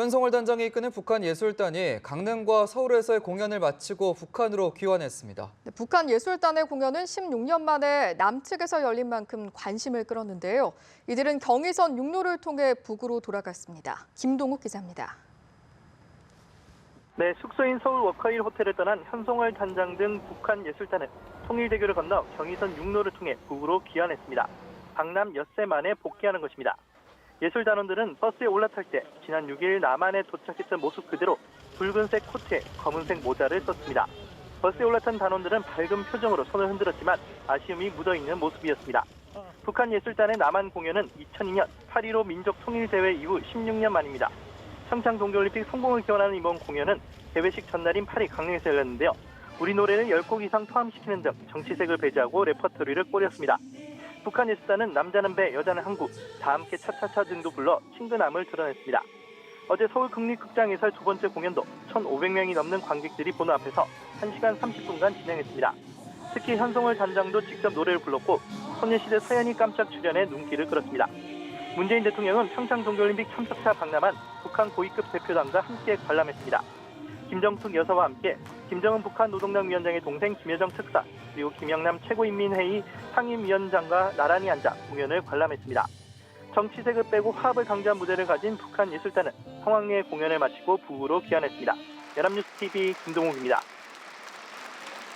현송월 단장이 이끄는 북한 예술단이 강릉과 서울에서의 공연을 마치고 북한으로 귀환했습니다. 네, 북한 예술단의 공연은 16년 만에 남측에서 열린 만큼 관심을 끌었는데요. 이들은 경의선 육로를 통해 북으로 돌아갔습니다. 김동욱 기자입니다. 네, 숙소인 서울 워커힐 호텔을 떠난 현송월 단장 등 북한 예술단은 통일대교를 건너 경의선 육로를 통해 북으로 귀환했습니다. 방남 엿새 만에 복귀하는 것입니다. 예술단원들은 버스에 올라탈 때 지난 6일 남한에 도착했던 모습 그대로 붉은색 코트에 검은색 모자를 썼습니다. 버스에 올라탄 단원들은 밝은 표정으로 손을 흔들었지만 아쉬움이 묻어있는 모습이었습니다. 북한 예술단의 남한 공연은 2002년 8.15 민족 통일대회 이후 16년 만입니다. 평창 동계올림픽 성공을 기원하는 이번 공연은 개회식 전날인 8일 강릉에서 열렸는데요. 우리 노래를 10곡 이상 포함시키는 등 정치색을 배제하고 레퍼토리를 꾸렸습니다. 북한 예술단은 남자는 배, 여자는 항구, 다 함께 차차차 등도 불러 친근함을 드러냈습니다. 어제 서울 국립극장에서 두 번째 공연도 1,500명이 넘는 관객들이 보는 앞에서 1시간 30분간 진행했습니다. 특히 현송월 단장도 직접 노래를 불렀고 소녀시대 서연이 깜짝 출연해 눈길을 끌었습니다. 문재인 대통령은 평창 동계올림픽 참석차 박람한 북한 고위급 대표단과 함께 관람했습니다. 김정숙 여사와 함께 김정은 북한 노동당 위원장의 동생 김여정 특사 그리고 김영남 최고인민회의 상임위원장과 나란히 앉아 공연을 관람했습니다. 정치색을 빼고 화합을 강조한 무대를 가진 북한 예술단은 성황리에 공연을 마치고 북으로 귀환했습니다. 연합뉴스 TV 김동욱입니다.